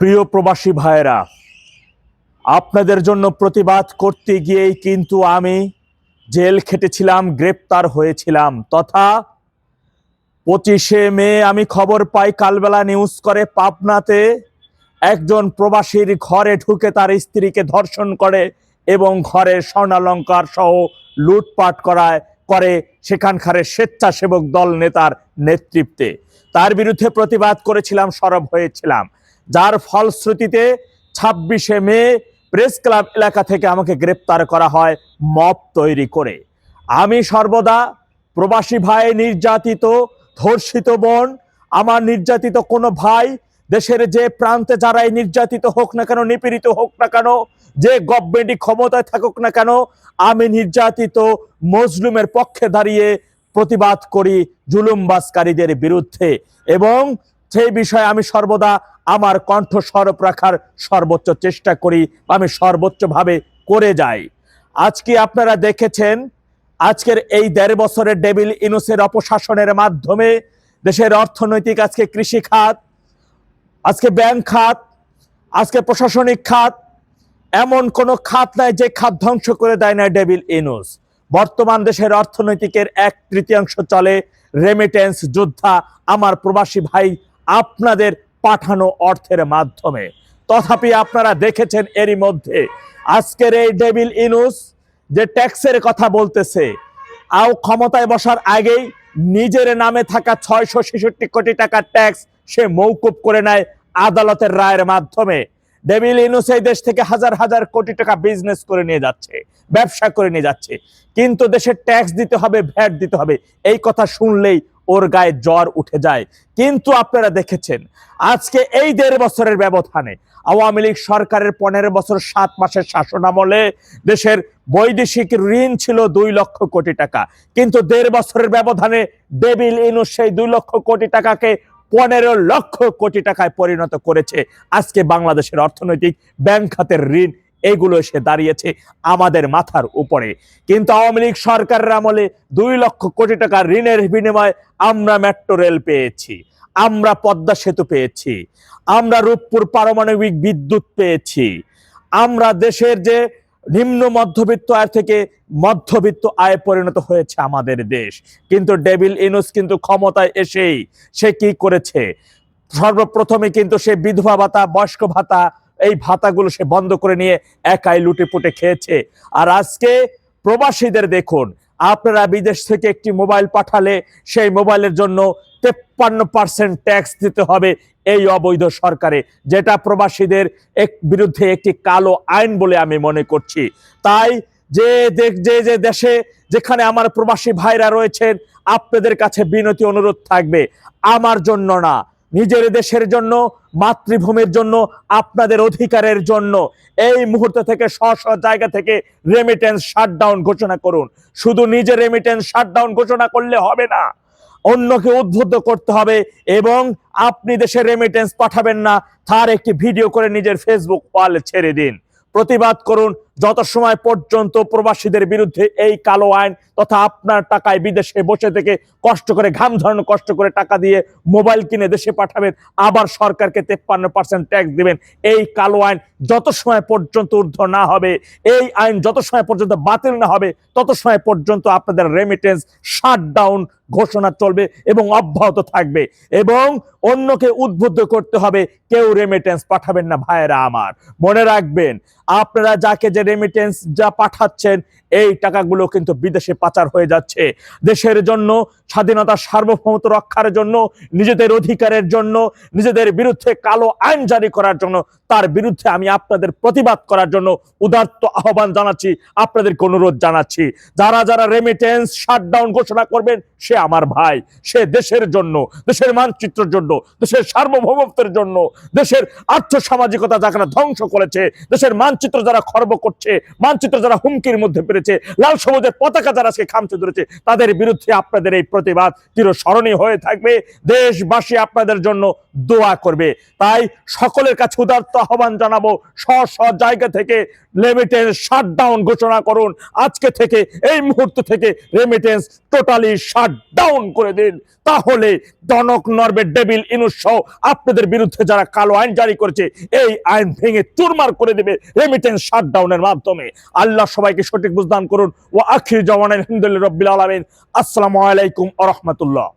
প্রিয় প্রবাসী ভাইয়েরা, আপনাদের জন্য প্রতিবাদ করতে গিয়েই কিন্তু আমি জেল খেটেছিলাম, গ্রেপ্তার হয়েছিলাম, তথা পঁচিশে মে আমি খবর পাই, কালবেলা নিউজ করে পাবনাতে একজন প্রবাসীর ঘরে ঢুকে তার স্ত্রীকে ধর্ষণ করে এবং ঘরে স্বর্ণালঙ্কার সহ লুটপাট করায়, করে সেখানকার স্বেচ্ছাসেবক দল নেতার নেতৃত্বে। তার বিরুদ্ধে প্রতিবাদ করেছিলাম, সরব হয়েছিলাম। যার ফলশ্রুতিতে ছাব্বিশে মে প্রেস ক্লাব এলাকা থেকে আমাকে গ্রেপ্তার করা হয় মপ তৈরি করে। আমি সর্বদা প্রবাসী ভাই, নির্যাতিত, ধর্ষিত বোন, আমার নির্যাতিত কোনো ভাই, দেশের যে প্রান্তে যারাই নির্যাতিত হোক না কেন, নিপীড়িত হোক না কেন, যে গভর্নমেন্টই ক্ষমতায় থাকুক না কেন, আমি নির্যাতিত মজলুমের পক্ষে দাঁড়িয়ে প্রতিবাদ করি জুলুমবাজকারীদের বিরুদ্ধে এবং সেই বিষয়ে আমি সর্বদা আমার কণ্ঠ সরব রাখার সর্বোচ্চ চেষ্টা করি আমি সর্বোচ্চভাবে করে যাই। আজকে আপনারা দেখেছেন, আজকের এই দেড় বছরের ডেবিল ইনুসের অপশাসনের মাধ্যমে দেশের অর্থনৈতিক আজকে কৃষি খাত, আজকে ব্যাংক খাত, আজকে প্রশাসনিক খাত, এমন কোনো খাত নাই যে খাত ধ্বংস করে দেয় না ডেবিল ইনুস। বর্তমান দেশের অর্থনৈতিকের এক তৃতীয়াংশ চলে রেমিটেন্স যোদ্ধা আমার প্রবাসী ভাই আপনাদের পাঠানো অর্থের মাধ্যমে। তথাপি আপনারা দেখেছেন এরই মধ্যে, আজকের এই ডেভিল ইনুস যে ট্যাক্সের কথা বলতেছে, আও ক্ষমতায় বসার আগেই নিজের নামে থাকা ছয়শো ছেষট্টি কোটি টাকার ট্যাক্স সে মৌকুব করে নেয় আদালতের রায়ের মাধ্যমে। ডেভিল ইনুস এই দেশ থেকে হাজার হাজার কোটি টাকা বিজনেস করে নিয়ে যাচ্ছে, ব্যবসা করে নিয়ে যাচ্ছে। কিন্তু দেশের ট্যাক্স দিতে হবে, ভ্যাট দিতে হবে, এই কথা শুনলেই ওর গায়ে জ্বর উঠে যায়। কিন্তু আপনারা দেখেছেন, আজকে এই দেড় বছরের ব্যবধানে আওয়ামী লীগ সরকারের পনেরো বছর, সাত মাসের শাসন আমলে দেশের বৈদেশিক ঋণ ছিল দুই লক্ষ কোটি টাকা। কিন্তু দেড় বছরের ব্যবধানে ডেভিল ইনু সেই দুই লক্ষ কোটি টাকাকে পনেরো লক্ষ কোটি টাকায় পরিণত করেছে। আজকে বাংলাদেশের অর্থনৈতিক ব্যাংক খাতের ঋণ এগুলো এসে দাঁড়িয়েছে আমাদের মাথার উপরে। কিন্তু আওয়ামী লীগ সরকারের আমলে দুই লক্ষ কোটি টাকা ঋণের বিনিময়ে আমরা মেট্রো রেল পেয়েছি, আমরা পদ্মা সেতু পেয়েছি, আমরা রূপপুর পারমাণবিক বিদ্যুৎ পেয়েছি, আমরা দেশের যে নিম্ন মধ্যবিত্ত আয় থেকে মধ্যবিত্ত আয় পরিণত হয়েছে আমাদের দেশ। কিন্তু ডেভিল ইনুস কিন্তু ক্ষমতায় এসেই সে কি করেছে? সর্বপ্রথমে কিন্তু সে বিধবা ভাতা, বয়স্ক ভাতা এই ভাতাগুলো সে বন্ধ করে নিয়ে একাই লুটে পুটে খেয়েছে। আর আজকে প্রবাসীদের দেখুন, আপনারা বিদেশ থেকে একটি মোবাইল পাঠালে সেই মোবাইলের জন্য তেপ্পান্ন পার্সেন্ট ট্যাক্স দিতে হবে এই অবৈধ সরকারে, যেটা প্রবাসীদের এক বিরুদ্ধে একটি কালো আইন বলে আমি মনে করছি। তাই যে দেখ- যে যে দেশে যেখানে আমার প্রবাসী ভাইরা রয়েছেন, আপনাদের কাছে বিনতি অনুরোধ থাকবে, আমার জন্য না। নিজের দেশের জন্য, মাতৃভূমির জন্য, আপনাদের অধিকারের জন্য এই মুহূর্ত থেকে স্ব স্ব জায়গা থেকে রেমিটেন্স শাটডাউন ঘোষণা করুন। শুধু নিজে রেমিটেন্স শাটডাউন ঘোষণা করলে হবে না, অন্যকে উদ্বুদ্ধ করতে হবে এবং আপনি দেশে রেমিটেন্স পাঠাবেন না, তার একটি ভিডিও করে নিজের ফেসবুক ওয়ালে ছেড়ে দিন। প্রতিবাদ করুন যত সময় পর্যন্ত প্রবাসীদের বিরুদ্ধে এই কালো আইন তথা আপনার টাকায় বিদেশে বসে থেকে কষ্ট করে ঘাম ধরানো কষ্ট করে টাকা দিয়ে মোবাইল কিনে দেশে পাঠাবেন, আবার সরকারকে তেপ্পান্ন পার্সেন্ট ট্যাক্স দিবেন, এই কালো আইন যত সময় পর্যন্ত ঊর্ধ্ব না হবে, এই আইন যত সময় পর্যন্ত বাতিল না হবে তত সময় পর্যন্ত আপনাদের রেমিটেন্স শাটডাউন ঘোষণা চলবে এবং অব্যাহত থাকবে এবং অন্যকে উদ্বুদ্ধ করতে হবে, কেউ রেমিটেন্স পাঠাবেন না ভাইয়েরা আমার। মনে রাখবেন, আপনারা যাকে যে রেমিটেন্স যা পাঠাচ্ছেন, এই টাকাগুলো কিন্তু বিদেশে পাচার হয়ে যাচ্ছে। দেশের জন্য, স্বাধীনতা সার্বভৌমত্ব রক্ষার জন্য, নিজেদের অধিকারের জন্য, নিজেদের বিরুদ্ধে কালো আইন জারি করার জন্য, তার বিরুদ্ধে আমি আপনাদের প্রতিবাদ করার জন্য উদার্ত আহ্বান জানাচ্ছি, আপনাদেরকে অনুরোধ জানাচ্ছি। যারা যারা রেমিটেন্স শাটডাউন ঘোষণা করবেন, সে আমার ভাই, সে দেশের জন্য, দেশের মানচিত্রের জন্য, দেশের সার্বভৌমত্বের জন্য, দেশের আর্থ সামাজিকতা যারা ধ্বংস করেছে, দেশের মানচিত্র যারা খর্ব করছে, মানচিত্র যারা হুমকির মধ্যে পেরেছে, লাল সবুজের পতাকা যারা আজকে খামচে ধরেছে, তাদের বিরুদ্ধে আপনাদের এই প্রতিবাদ চিরস্মরণীয় হয়ে থাকবে। দেশবাসী আপনাদের জন্য দোয়া করবে। তাই সকলের কাছে উদার্ত আহ্বান জানাব। জায়গা থেকে রেমিটেন্স শাটডাউন ঘোষণা করুন। আজকে থেকে, এই মুহূর্ত থেকে রেমিটেন্স টোটালি শাটডাউন করে দিন। তাহলে ডনক নরবে ডেবিল ইনুস আপনাদের বিরুদ্ধে যারা কালো আইন জারি করেছে, এই আইন ভেঙে চুরমার করে দেবে রেমিটেন্স শাটডাউনের মাধ্যমে। আল্লাহ সবাইকে সঠিক বুঝদান করুন। ও আখির জওয়ান আলহামদুলিল্লাহ রব্বিল আলামিন। আসসালামু আলাইকুম আ রহমতুল্লাহ।